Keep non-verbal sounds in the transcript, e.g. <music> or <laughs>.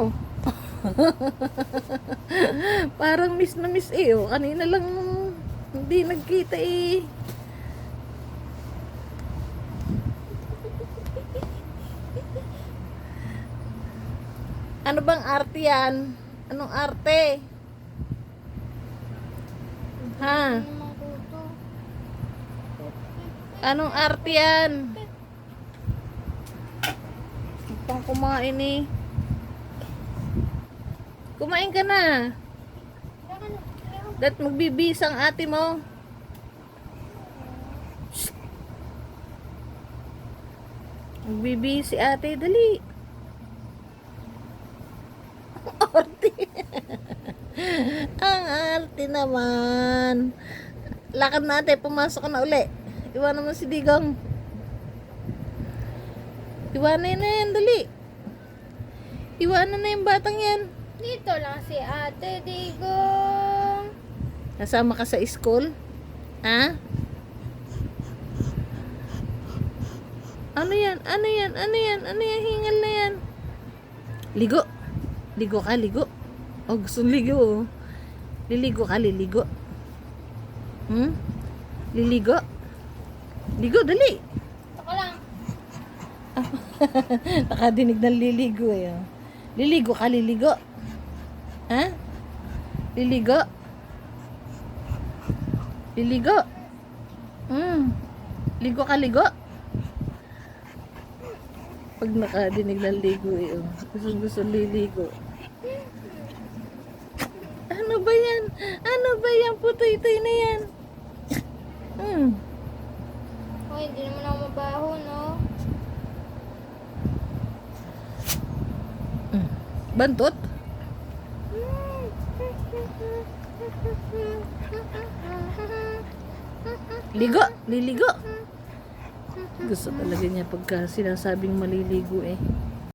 Oh. <laughs> Parang miss na miss eh. Oh. Kanina lang hindi nagkita eh. <laughs> Ano bang arte yan? Anong arte? Ha? Anong arte yan? Pang kumain eh. Kumain ka na. Dat magbibis ang ate mo. Shh. Magbibis si ate. Dali. <laughs> Arte. ang arte naman. Lakad natin. Pumasok ka na uli. Iwanan mo si Digong. Iwanan na yan. Dali. Iwanan na yung batang yan. Dito lang si Ate Digong. Kasama ka sa school? Ha? Ano yan? Ano yan? Ano yan? Ano yan? Hingal na yan. Ligo. Ligo ka, ligo. Oh, gusto ligo. oh. Liligo ka, liligo. Hmm? Liligo? Ligo, dali. Ako lang. <laughs> Nakadinig ng liligo eh. oh. Liligo ka, liligo. Ha? Liligo? Liligo? Hmm. Ligo ka, ligo? Pag nakadinig ng ligo eh. oh. Gusto gusto liligo. Ano ba yan? Ano ba yan? Putoy-toy na yan. Hmm. Oh, hindi naman ako mabaho, no? Bantot? Ligo, liligo. Gusto talaga niya pagka sinasabing maliligo eh.